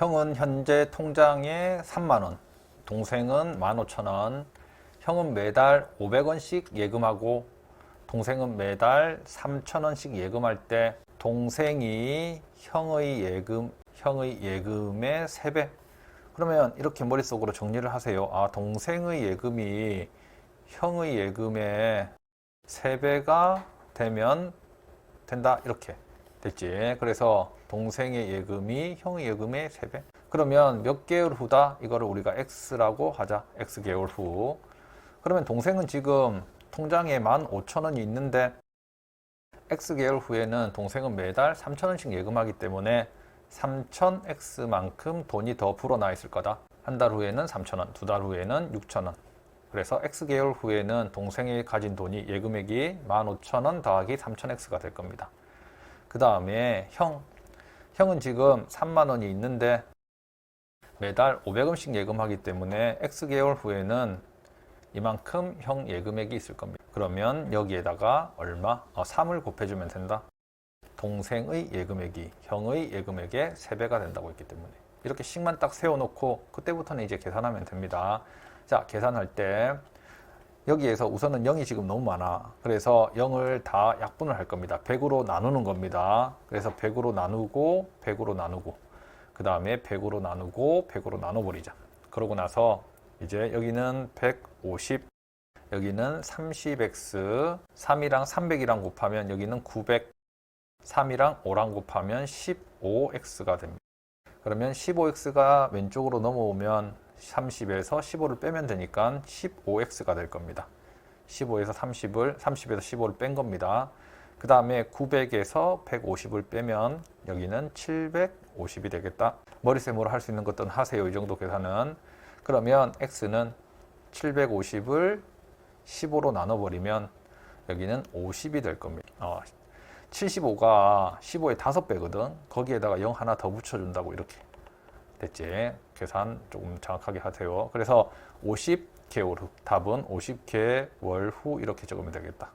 형은 현재 통장에 3만 원, 동생은 15,000원, 형은 매달 500원씩 예금하고 동생은 매달 3,000원씩 예금할 때 동생이 형의 예금 형의 예금의 3배. 그러면 이렇게 머릿속으로 정리를 하세요. 아, 동생의 예금이 형의 예금의 3배가 되면 된다. 이렇게 됐지. 그래서 동생의 예금이 형의 예금의 3배. 그러면 몇 개월 후다? 이거를 우리가 X라고 하자. X 개월 후. 그러면 동생은 지금 통장에 15,000원이 있는데 X 개월 후에는 동생은 매달 3,000원씩 예금하기 때문에 3,000X만큼 돈이 더 불어나 있을 거다. 한 달 후에는 3,000원, 두 달 후에는 6,000원. 그래서 X 개월 후에는 동생이 가진 돈이 예금액이 15,000원 더하기 3,000X가 될 겁니다. 그 다음에 형. 형은 지금 3만 원이 있는데 매달 500원씩 예금하기 때문에 X 개월 후에는 이만큼 형 예금액이 있을 겁니다. 그러면 여기에다가 얼마? 어, 3을 곱해주면 된다. 동생의 예금액이 형의 예금액의 3배가 된다고 했기 때문에 이렇게 식만 딱 세워놓고 그때부터는 이제 계산하면 됩니다. 자, 계산할 때 여기에서 우선은 0이 지금 너무 많아. 그래서 0을 다 약분을 할 겁니다. 100으로 나누는 겁니다. 그래서 100으로 나누고 100으로 나누고 그 다음에 100으로 나누고 100으로 나눠버리자. 그러고 나서 이제 여기는 150 여기는 30x 3이랑 300이랑 곱하면 여기는 900 3이랑 5랑 곱하면 15x가 됩니다. 그러면 15x가 왼쪽으로 넘어오면 30에서 15를 빼면 되니까 15x가 될 겁니다. 15에서 30을 30에서 15를 뺀 겁니다. 그 다음에 900에서 150을 빼면 여기는 750이 되겠다. 머리쌤으로 할 수 있는 것들은 하세요. 이 정도 계산은. 그러면 x는 750을 15로 나눠버리면 여기는 50이 될 겁니다. 어, 75가 15의 5배거든. 거기에다가 0 하나 더 붙여준다고 이렇게 됐지. 계산 조금 정확하게 하세요. 그래서 50개월 후, 답은 50개월 후 이렇게 적으면 되겠다.